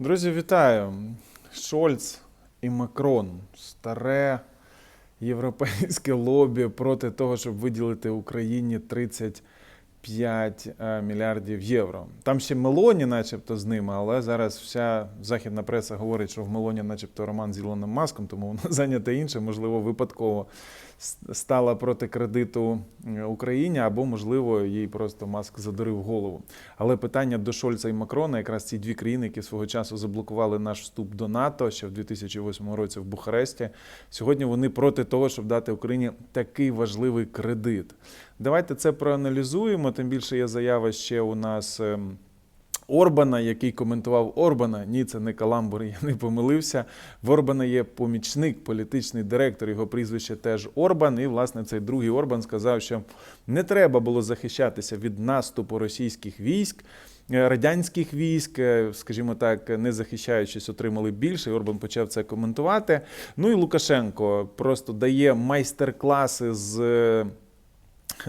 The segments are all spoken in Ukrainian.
Друзі, вітаю! Шольц і Макрон. Старе європейське лобі проти того, щоб виділити Україні 30 5 е, мільярдів євро. Там ще Мелоні, начебто, з ними, але зараз вся західна преса говорить, що в Мелоні, начебто, роман з Ілоном Маском, тому вона зайнята інше, можливо, випадково стала проти кредиту Україні, або, можливо, їй просто маск задурив голову. Але питання до Шольца і Макрона, якраз ці дві країни, які свого часу заблокували наш вступ до НАТО ще в 2008 році в Бухаресті. Сьогодні вони проти того, щоб дати Україні такий важливий кредит. Давайте це проаналізуємо. Тим більше є заява ще у нас. ем, Орбана, який коментував Орбана, ні, це не каламбур, я не помилився. В Орбана є помічник, політичний директор, його прізвище теж Орбан. І, власне, цей другий Орбан сказав, що не треба було захищатися від наступу російських військ. Е, Радянських військ, е, скажімо так, не захищаючись, отримали більше. Орбан почав це коментувати. Ну і Лукашенко просто дає майстер-класи з е,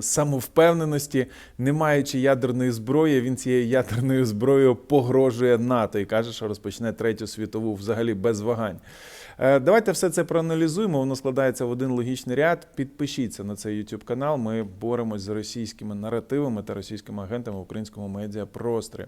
самовпевненості, не маючи ядерної зброї, він цією ядерною зброєю погрожує НАТО і каже, що розпочне третю світову взагалі без вагань. Е, Давайте все це проаналізуємо. Воно складається в один логічний ряд. Підпишіться на цей YouTube канал. Ми боремось з російськими наративами та російськими агентами в українському медіапросторі.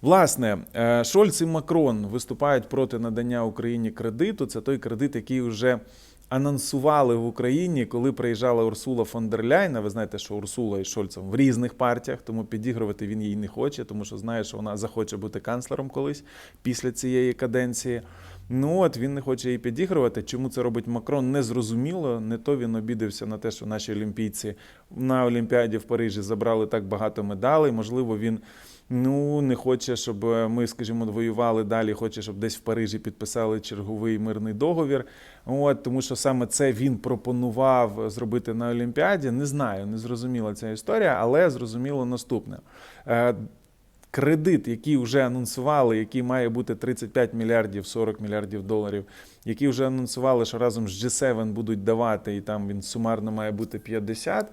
Власне, е, Шольц і Макрон виступають проти надання Україні кредиту. Це той кредит, який вже анонсували в Україні, коли приїжджала Урсула фон дер Ляйн. А Ви знаєте, що Урсула із Шольцем в різних партіях, тому підігрувати він їй не хоче, тому що знає, що вона захоче бути канцлером колись після цієї каденції. Ну от він не хоче її підігрувати. Чому це робить Макрон? Не зрозуміло. Не то він обідався на те, що наші олімпійці на Олімпіаді в Парижі забрали так багато медалей. Можливо, він ну не хоче, щоб ми, скажімо, воювали далі. Хоче, щоб десь в Парижі підписали черговий мирний договір. От тому, що саме це він пропонував зробити на Олімпіаді. Не знаю, не зрозуміла ця історія, але зрозуміло наступне. Е, Кредит, який вже анонсували, який має бути 35 мільярдів 40 мільярдів доларів, які вже анонсували, що разом з G7 будуть давати, і там він сумарно має бути 50,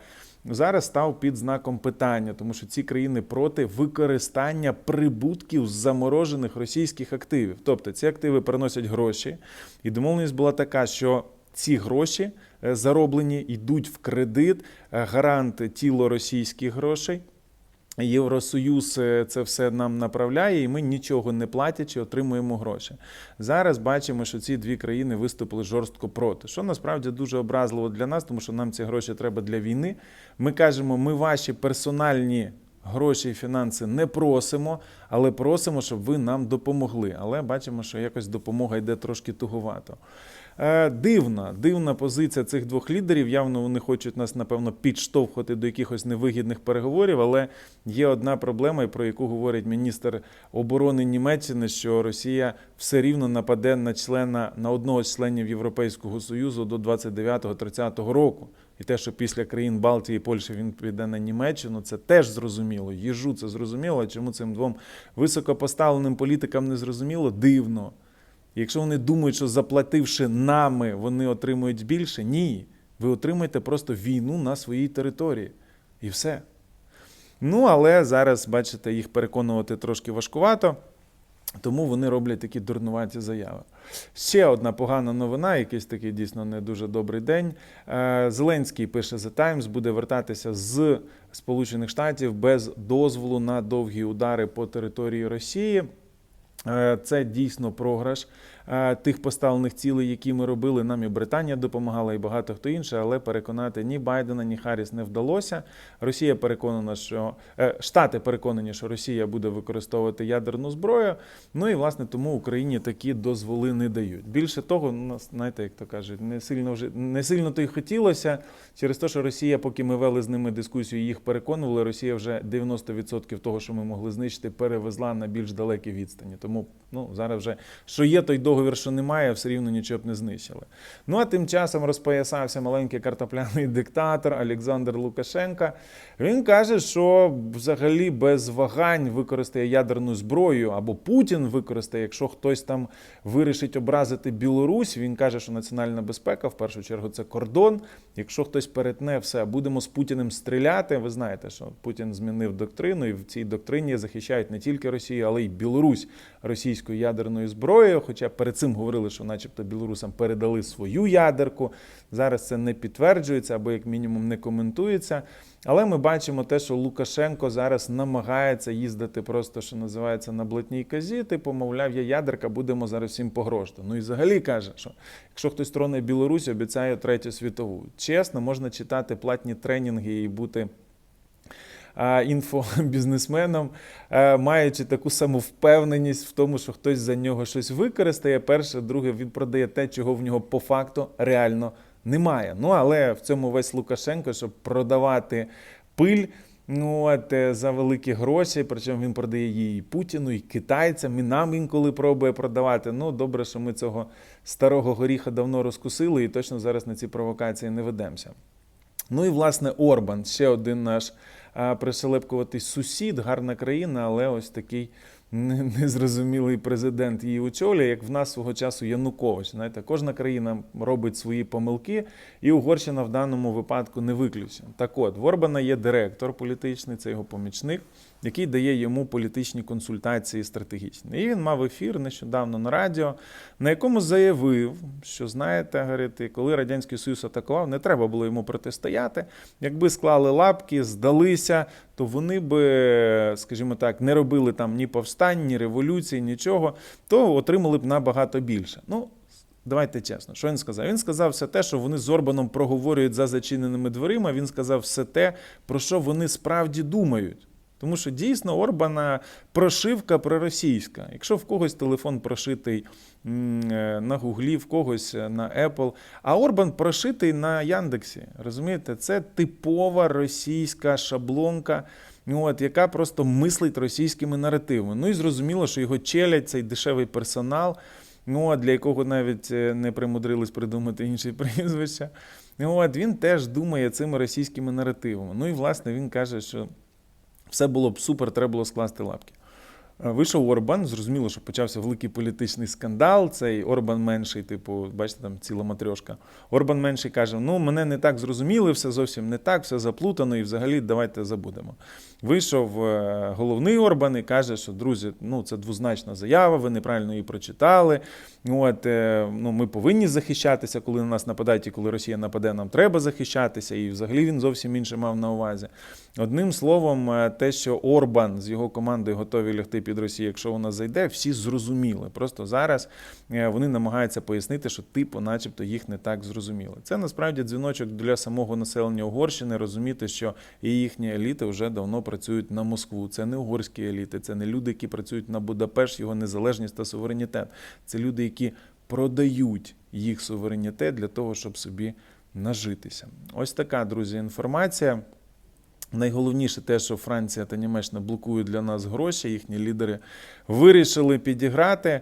зараз став під знаком питання, тому що ці країни проти використання прибутків з заморожених російських активів. Тобто ці активи приносять гроші, і домовленість була така, що ці гроші е, зароблені йдуть в кредит, е, гарант тіло російських грошей. Євросоюз е, це все нам направляє, і ми нічого не платячи, отримуємо гроші. Зараз бачимо, що ці дві країни виступили жорстко проти, що насправді дуже образливо для нас, тому що нам ці гроші треба для війни. Ми кажемо, ми ваші персональні гроші і фінанси не просимо, але просимо, щоб ви нам допомогли. Але бачимо, що якось допомога йде трошки туговато. Е, Дивна, дивна позиція цих двох лідерів. Явно вони хочуть нас, напевно, підштовхувати до якихось невигідних переговорів. Але є одна проблема, про яку говорить міністр оборони Німеччини, що Росія все рівно нападе на члена на одного з членів Європейського союзу до 29-30 року. І те, що після країн Балтії і Польщі він піде на Німеччину, це теж зрозуміло. Їжу це зрозуміло. Чому цим двом високопоставленим політикам не зрозуміло? Дивно. Якщо вони думають, що заплативши нами, вони отримують більше, ні. Ви отримаєте просто війну на своїй території. І все. Ну, але зараз, бачите, їх переконувати трошки важкувато, тому вони роблять такі дурнуваті заяви. Ще одна погана новина, якийсь такий дійсно не дуже добрий день. Е, Зеленський пише The Times, буде вертатися з Сполучених Штатів без дозволу на довгі удари по території Росії. Е, Це дійсно програш тих поставлених цілей, які ми робили. Нам і Британія допомагала, і багато хто інше, але переконати ні Байдена, ні Харріс не вдалося. Росія переконана, що е, Штати переконані, що Росія буде використовувати ядерну зброю. Ну і власне тому Україні такі дозволи не дають. Більше того, ну, нас, знаєте, як то кажуть, не сильно вже не сильно то й хотілося через те, що Росія, поки ми вели з ними дискусію, їх переконували. Росія вже 90% того, що ми могли знищити, перевезла на більш далекі відстані. Тому ну зараз вже що є той договір, що немає, все рівно нічого б не знищили. Ну а тим часом розпоясався маленький картопляний диктатор Олександр Лукашенка. Він каже, що взагалі без вагань використає ядерну зброю або Путін використає, якщо хтось там вирішить образити Білорусь. Він каже, що національна безпека в першу чергу це кордон. Якщо хтось перетне все, будемо з Путіним стріляти. Ви знаєте, що Путін змінив доктрину, і в цій доктрині захищають не тільки Росію, але й Білорусь. російською ядерною зброєю. Хоча перед цим говорили, що, начебто, білорусам передали свою ядерку. Зараз це не підтверджується або, як мінімум, не коментується. Але ми бачимо те, що Лукашенко зараз намагається їздити просто, що називається, на блатній казі. Типу, мовляв, є ядерка, будемо зараз всім погрожувати. Ну і взагалі каже, що якщо хтось троне Білорусь, обіцяє третю світову. Чесно, можна читати платні тренінги і бути інфобізнесменом, маючи таку саму впевненість в тому, що хтось за нього щось використає. Перше, друге, він продає те, чого в нього по факту реально немає. Ну але в цьому весь Лукашенко, щоб продавати пиль. Ну, от, е, за великі гроші, причому він продає її і Путіну, і китайцям, і нам інколи пробує продавати. Ну, добре, що ми цього старого горіха давно розкусили і точно зараз на ці провокації не ведемося. Ну і власне Орбан, ще один наш а, сусід, гарна країна, але ось такий незрозумілий президент її очолює, як в нас свого часу Янукович. Знаєте, кожна країна робить свої помилки, і Угорщина в даному випадку не виключена. Так от, в Орбана є директор політичний, це його помічник, який дає йому політичні консультації стратегічні. І він мав ефір нещодавно на радіо, на якому заявив, що знаєте, говорить, коли Радянський Союз атакував, не треба було йому протистояти. Якби склали лапки, здалися, то вони би, скажімо так, не робили там ні повстань, ні революції, нічого, то отримали б набагато більше. Ну, Давайте чесно, що він сказав? Він сказав все те, що вони з Орбаном проговорюють за зачиненими дверима. Він сказав все те, про що вони справді думають. Тому що дійсно Орбана прошивка проросійська. Якщо в когось телефон прошитий е, на Гуглі, в когось е, на Apple, а Орбан прошитий на Яндексі. Розумієте, це типова російська шаблонка. От, яка просто мислить російськими наративами. Ну і зрозуміло, що його челять цей дешевий персонал, ну, для якого навіть е, не примудрились придумати інші прізвища. Ну, От, він теж думає цими російськими наративами. Ну і власне він каже, що все було б супер, треба було скласти лапки. Е, Вийшов Орбан, зрозуміло, що почався великий політичний скандал. Цей Орбан менший, типу, бачите, там ціла матрьошка. Орбан менший каже: ну, мене не так зрозуміли, все зовсім не так, все заплутано, і взагалі давайте забудемо. Вийшов е, головний Орбан і каже, що друзі, ну це двозначна заява, ви неправильно її прочитали. От, е, ну, ми повинні захищатися, коли на нас нападають, і коли Росія нападе, нам треба захищатися. І взагалі він зовсім інше мав на увазі. Одним словом, е, те, що Орбан з його командою готові лягти під Росію, якщо вона зайде, всі зрозуміли. Просто зараз вони намагаються пояснити, що типу, начебто, їх не так зрозуміли. Це насправді дзвіночок для самого населення Угорщини розуміти, що і їхні еліти вже давно працюють на Москву. Це не угорські еліти, це не люди, які працюють на Будапешт, його незалежність та суверенітет. Це люди, які продають їх суверенітет для того, щоб собі нажитися. Ось така, друзі, інформація. Найголовніше те, що Франція та Німеччина блокують для нас гроші, їхні лідери вирішили підіграти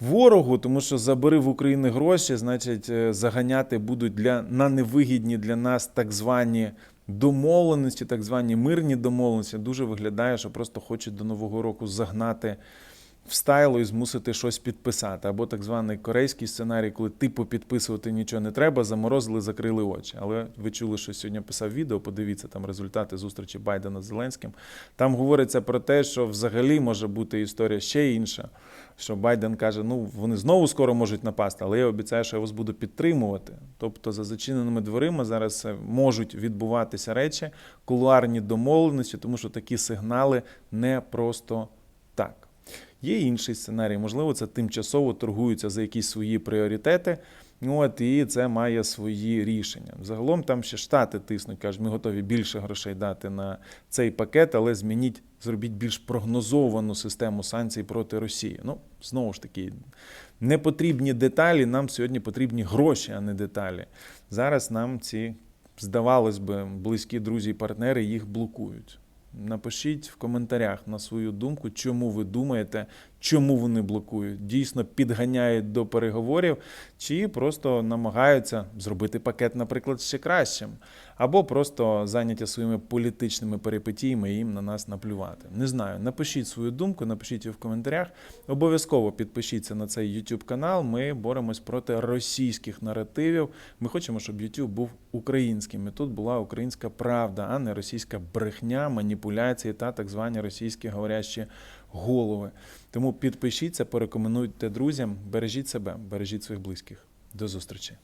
ворогу, тому що забери в України гроші, значить, е, заганяти будуть для на невигідні для нас так звані домовленості, так звані мирні домовленості. Дуже виглядає, що просто хочуть до Нового року загнати в стайло і змусити щось підписати. Або так званий корейський сценарій, коли типу підписувати нічого не треба, заморозили, закрили очі. Але ви чули, що сьогодні писав відео, подивіться там результати зустрічі Байдена з Зеленським. Там говориться про те, що взагалі може бути історія ще інша. Що Байден каже, ну вони знову скоро можуть напасти, але я обіцяю, що я вас буду підтримувати. Тобто за зачиненими дверима зараз е, можуть відбуватися речі, кулуарні домовленості, тому що такі сигнали не просто так. Є інший сценарій, можливо, це тимчасово торгуються за якісь свої пріоритети. Ну, От, і це має свої рішення. Загалом там ще штати тиснуть, кажуть, ми готові більше грошей дати на цей пакет, але змініть, зробіть більш прогнозовану систему санкцій проти Росії. Ну, знову ж таки, не потрібні деталі, нам сьогодні потрібні гроші, а не деталі. Зараз нам ці, здавалось би, близькі друзі і партнери їх блокують. Напишіть в коментарях на свою думку, чому ви думаєте, чому вони блокують. Дійсно підганяють до переговорів, чи просто намагаються зробити пакет, наприклад, ще кращим, або просто зайняті своїми політичними перипетіями і їм на нас наплювати. Не знаю. Напишіть свою думку, напишіть її в коментарях. Обов'язково підпишіться на цей YouTube канал. Ми боремось проти російських наративів. Ми хочемо, щоб YouTube був українським. І тут була українська правда, а не російська брехня, маніпуляції та так звані російські говорящі голови. Тому підпишіться, порекомендуйте друзям, бережіть себе, бережіть своїх близьких. До зустрічі.